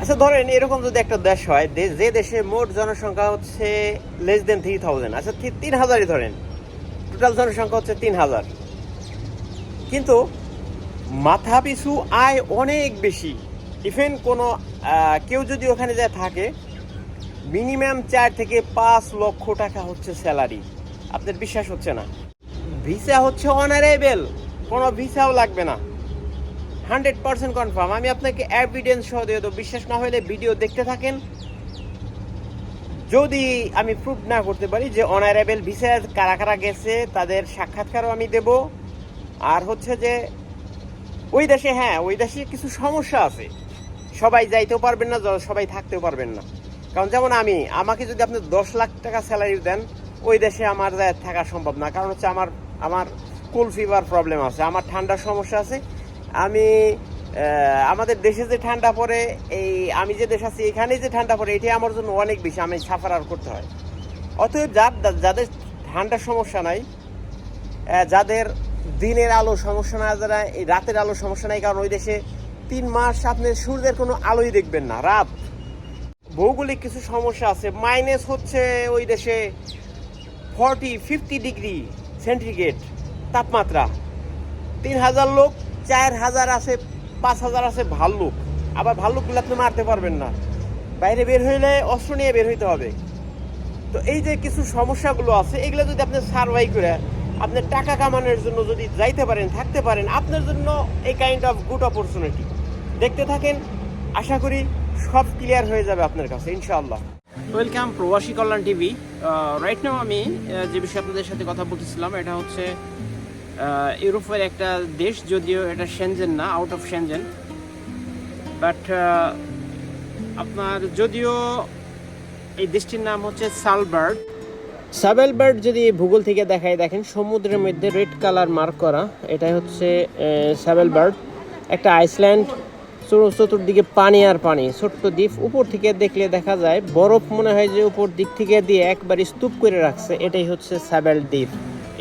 আচ্ছা ধরেন এরকম যদি একটা দেশ হয় যে দেশে মোট জনসংখ্যা হচ্ছে লেস দেন থ্রি থাউজেন্ড আচ্ছা তিন হাজারই ধরেন টোটাল জনসংখ্যা হচ্ছে তিন হাজার। কিন্তু মাথা পিছু আয় অনেক বেশি। ইভেন কোনো কেউ যদি ওখানে যায় থাকে মিনিমাম চার থেকে পাঁচ লক্ষ টাকা হচ্ছে স্যালারি আপনার বিশ্বাস হচ্ছে না। ভিসা হচ্ছে অনারেবেল কোনো ভিসাও লাগবে না। Hundred percent confirm. আমি আপনাকে এভিডেন্স সহ দিয়ে দেবো। বিশ্বাস না হলে ভিডিও দেখতে থাকেন। যদি আমি প্রুভ না করতে পারি যে অনারেবেল ভিসা কারা কারা গেছে, তাদের সাক্ষাৎকারও আমি দেব। আর হচ্ছে যে, ওই দেশে হ্যাঁ ওই দেশে কিছু সমস্যা আছে। সবাই যাইতেও পারবেন না সবাই থাকতেও পারবেন না। কারণ যেমন আমি, আমাকে যদি আপনি দশ লাখ টাকা স্যালারি দেন, ওই দেশে আমার থাকা সম্ভব না। কারণ হচ্ছে আমার আমার কুল ফিভার প্রবলেম আছে, আমার ঠান্ডার সমস্যা আছে। আমি আমাদের দেশে যে ঠান্ডা পড়ে, এই আমি যে দেশ আছি এখানে যে ঠান্ডা পড়ে, এটাই আমার জন্য অনেক বেশি, আমি সাফার আর করতে হয়। অতএব যার যাদের ঠান্ডার সমস্যা নাই যাদের দিনের আলো সমস্যা না, যারা এই রাতের আলো সমস্যা নাই, কারণ ওই দেশে তিন মাস আপনি সূর্যের কোনো আলোই দেখবেন না, রাত। ভৌগোলিক কিছু সমস্যা আছে মাইনাস হচ্ছে ওই দেশে ফর্টি ফিফটি ডিগ্রি সেন্টিগ্রেড তাপমাত্রা। তিন হাজার লোক চার হাজার আছে, পাঁচ হাজার আছে ভাল্লুক। আবার ভাল্লুকগুলো আপনি মারতে পারবেন না। বাইরে বের হইলে অস্ত্র নিয়ে বের হইতে হবে। তো এই যে কিছু সমস্যাগুলো আছে, এগুলো যদি আপনি সার্ভাই করে আপনি টাকা কামানোর জন্য যদি যাইতে পারেন, থাকতে পারেন, আপনার জন্য এই কাইন্ড অফ গুড অপরচুনিটি দেখতে থাকেন, আশা করি সব ক্লিয়ার হয়ে যাবে আপনার কাছে, ইনশাআল্লাহ। ওয়েলকাম প্রবাসী কল্যাণ টিভি। রাইট নাও আমি যে বিষয়ে আপনাদের সাথে কথা বলতেছিলাম, এটা হচ্ছে ইউরোপের একটা দেশ যদিও এটা সেনজেন না আউট অফ সেনজেন বাট আপনার যদিও এই দেশটির নাম হচ্ছে সালবার্ড সাবেলবার্ড যদি ভূগোল থেকে দেখায়, দেখেন সমুদ্রের মধ্যে রেড কালার মার্ক করা, এটাই হচ্ছে সাবেলবার্ড একটা আইসল্যান্ড চতুর- চতুর্দিকে পানি আর পানি, ছোট্ট দ্বীপ। উপর থেকে দেখলে দেখা যায়, বরফ মনে হয় যে উপর দিক থেকে দিয়ে একবার স্তূপ করে রাখছে, এটাই হচ্ছে সাবেল দ্বীপ।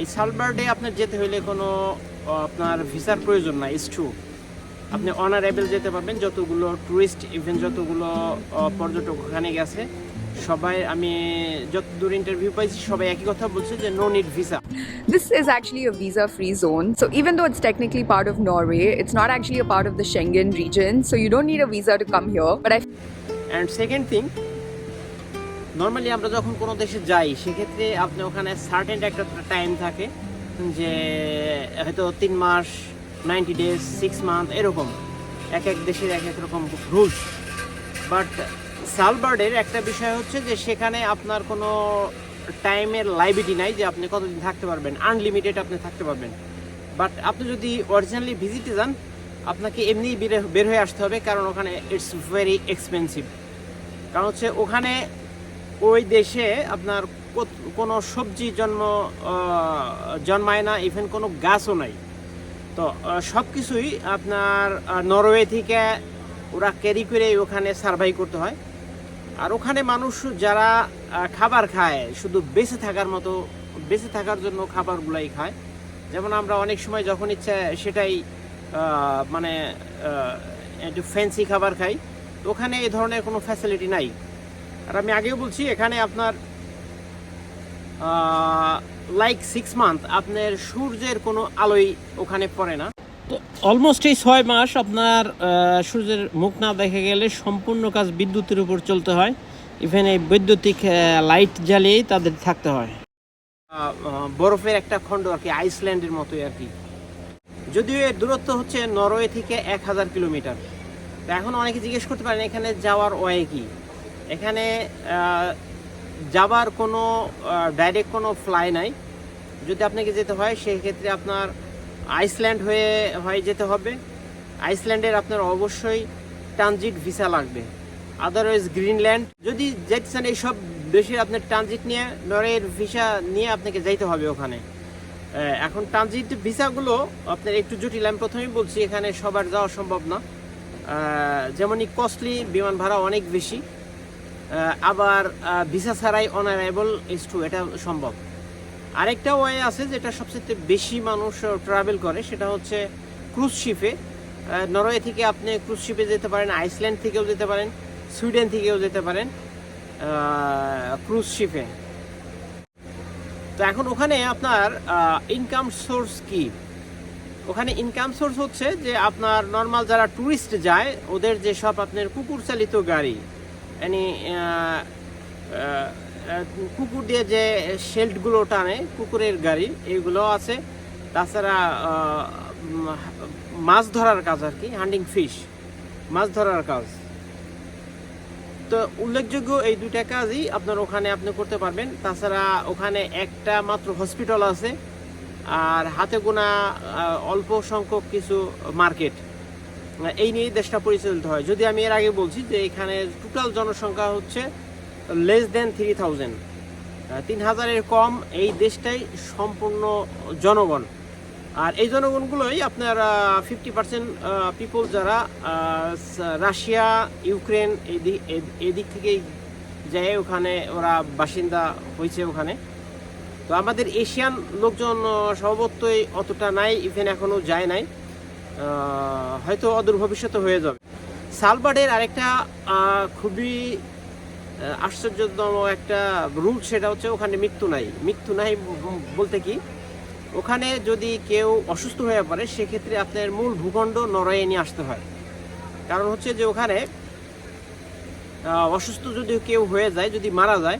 এই সালবার্ডে আপনার যেতে হলে কোনো আপনার ভিসার প্রয়োজন নাই ইস ট্রু আপনি অনারেবল যেতে পারবেন যতগুলো টুরিস্ট ইভেন যতগুলো পর্যটক ওখানে গেছে সবাই আমি যত দূর ইন্টারভিউ পাইছি সবাই একই কথা বলছে যে no need visa This is actually a visa free zone. So, even though it's technically part of Norway, it's not actually a part of the Schengen region. So, you don't need a visa to come here. But I and second thing normally আমরা যখন কোনো দেশে যাই, সেক্ষেত্রে আপনি ওখানে certain একটা time থাকে যে হয়তো তিন মাস নাইনটি ডেজ সিক্স মান্থ এরকম। এক এক দেশের এক এক রকম রুলস। বাট সালবার্ডের একটা বিষয় হচ্ছে যে সেখানে আপনার কোনো টাইমের লাইবিলিটি নাই যে আপনি কতদিন থাকতে পারবেন। আনলিমিটেড আপনি থাকতে পারবেন। বাট আপনি যদি অরিজিনালি ভিজিটে যান, আপনাকে এমনিই বের হয়ে আসতে হবে কারণ ওখানে ইটস ভেরি এক্সপেন্সিভ কারণ হচ্ছে ওখানে ওই দেশে আপনার কোনো সবজি জন্ম জন্মায় না ইভেন কোনো গাছও নাই। তো সব কিছুই আপনার নরওয়ে থেকে ওরা ক্যারি করে ওখানে সার্ভাই করতে হয়। আর ওখানে মানুষ যারা খাবার খায়, শুধু বেঁচে থাকার মতো, বেঁচে থাকার জন্য খাবারগুলাই খায়। যেমন আমরা অনেক সময় যখন ইচ্ছা সেটাই মানে একটু ফ্যান্সি খাবার খাই তো ওখানে এই ধরনের কোনো ফ্যাসিলিটি নাই। আর আমি আগেও বলছি এখানে আপনার লাইক সিক্স মান্থ আপনার সূর্যের কোনো আলোই ওখানে পড়ে না। তো অলমোস্ট এই ছয় মাস আপনার সূর্যের মুখ না দেখে গেলে সম্পূর্ণ কাজ বিদ্যুতের উপর চলতে হয়। ইভেন এই বৈদ্যুতিক লাইট জ্বালিয়েই তাদের থাকতে হয়। বরফের একটা খণ্ড আর কি আইসল্যান্ডের মতোই আর কি। যদিও এর দূরত্ব হচ্ছে নরওয়ে থেকে এক হাজার কিলোমিটার। তো এখন অনেকে জিজ্ঞেস করতে পারেন এখানে যাওয়ার ওয়ে কি? এখানে যাবার কোনো ডাইরেক্ট কোনো ফ্লাই নাই। যদি আপনাকে যেতে হয়, সেক্ষেত্রে আপনার আইসল্যান্ড হয়ে হয়ে যেতে হবে। আইসল্যান্ডের আপনার অবশ্যই ট্রানজিট ভিসা লাগবে। আদারওয়াইজ গ্রিনল্যান্ড যদি যেতে চান এইসব দেশের আপনার ট্রানজিট নিয়ে নরের ভিসা নিয়ে আপনাকে যাইতে হবে ওখানে। এখন ট্রানজিট ভিসাগুলো আপনার একটু জটিল। আমি প্রথমেই বলছি, এখানে সবার যাওয়া সম্ভব না। যেমনই কস্টলি বিমান ভাড়া অনেক বেশি। আবার ভিসা ছাড়াই অনারাইবল টু এটা সম্ভব। আরেকটা ওয়ে আছে যেটা সবচেয়ে বেশি মানুষ ট্রাভেল করে, সেটা হচ্ছে ক্রুজ শিপে নরওয়ে থেকে আপনি ক্রুজ শিপে যেতে পারেন আইসল্যান্ড থেকেও যেতে পারেন সুইডেন থেকেও যেতে পারেন ক্রুজ শিপে তো এখন ওখানে আপনার ইনকাম সোর্স কি? ওখানে ইনকাম সোর্স হচ্ছে যে আপনার নর্মাল যারা ট্যুরিস্ট যায়, ওদের যে সব আপনার কুকুর চালিত গাড়ি মানে কুকুর দিয়ে যে শেল্টগুলো টানে, কুকুরের গাড়ি এইগুলো আছে। তাছাড়া মাছ ধরার কাজ আর কি হান্ডিং ফিশ মাছ ধরার কাজ। তো উল্লেখযোগ্য এই দুইটা কাজই আপনার ওখানে আপনি করতে পারবেন। তাছাড়া ওখানে একটা মাত্র হসপিটাল আছে, আর হাতে গোনা অল্প সংখ্যক কিছু মার্কেট এই নিয়েই দেশটা পরিচালিত হয়। যদি আমি এর আগে বলছি যে এখানে টোটাল জনসংখ্যা হচ্ছে লেস দেন থ্রি থাউজেন্ড তিন হাজারের কম এই দেশটাই সম্পূর্ণ জনগণ। আর এই জনগণগুলোই আপনার ফিফটি পার্সেন্ট পিপল যারা রাশিয়া, ইউক্রেন এই দিক থেকেই যায় ওখানে, ওরা বাসিন্দা হয়েছে ওখানে। তো আমাদের এশিয়ান লোকজন স্বভাবতই অতটা নাই ইভেন এখনও যায় নাই। হয়তো অদূর ভবিষ্যতে হয়ে যাবে। সালবাডের আরেকটা খুবই আশ্চর্যতম একটা রুল সেটা হচ্ছে ওখানে মৃত্যু নাই। মৃত্যু নাই বলতে কি? ওখানে যদি কেউ অসুস্থ হয়ে পড়ে, সেক্ষেত্রে আপনার মূল ভূখণ্ড নরওয়ে নিয়ে আসতে হয়। কারণ হচ্ছে যে ওখানে অসুস্থ যদি কেউ হয়ে যায়, যদি মারা যায়,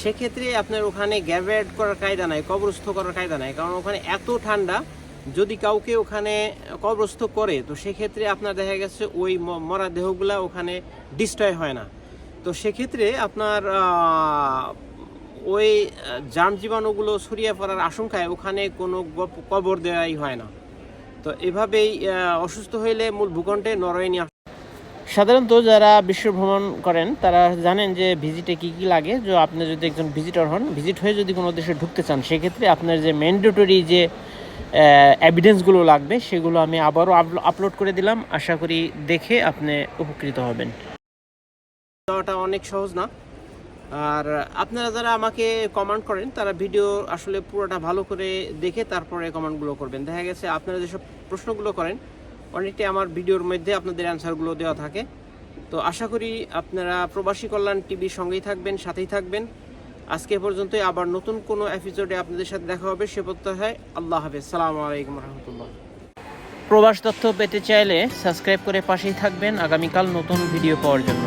সেক্ষেত্রে আপনার ওখানে গ্যাভেড করার কায়দা নাই, কবরস্থ করার কায়দা নাই। কারণ ওখানে এত ঠান্ডা যদি কাউকে ওখানে কবরস্থ করে, তো সেক্ষেত্রে আপনার দেখা গেছে ওই মরা দেহগুলা ওখানে ডিস্ট্রয় হয় না। তো সেক্ষেত্রে আপনার ওই জাম জীবাণুগুলো ছড়িয়ে পড়ার আশঙ্কায় ওখানে কোনো কবর দেওয়াই হয় না। তো এভাবেই অসুস্থ হইলে মূল ভূখণ্ডে নরওয়ে নিয়ে সাধারণত যারা বিশ্ব ভ্রমণ করেন, তারা জানেন যে ভিজিটে কি কি লাগে। যে আপনি যদি একজন ভিজিটর হন ভিজিট হয়ে যদি কোনো দেশে ঢুকতে চান, সেক্ষেত্রে আপনার যে ম্যান্ডেটরি যে এভিডেন্সগুলো লাগবে, সেগুলো আমি আবারও আপলোড করে দিলাম। আশা করি দেখে আপনি উপকৃত হবেন। দেওয়াটা অনেক সহজ না। আর আপনারা যারা আমাকে কমেন্ট করেন, তারা ভিডিও আসলে পুরোটা ভালো করে দেখে তারপরে কমেন্টগুলো করবেন। দেখা গেছে আপনারা যেসব প্রশ্নগুলো করেন, অনেকটাই আমার ভিডিওর মধ্যে আপনাদের অ্যান্সারগুলো দেওয়া থাকে। তো আশা করি আপনারা প্রবাসী কল্যাণ টিভির সঙ্গেই থাকবেন, সাথেই থাকবেন। আজকে পর্যন্তই। আবার নতুন কোনো এপিসোডে আপনাদের সাথে দেখা হবে, সে প্রত্যাশায় আল্লাহ হাফেজ। সালাম আলাইকুম রহমতুল্লাহ। প্রবাস তথ্য পেতে চাইলে সাবস্ক্রাইব করে পাশেই থাকবেন। আগামীকাল নতুন ভিডিও পাওয়ার জন্য।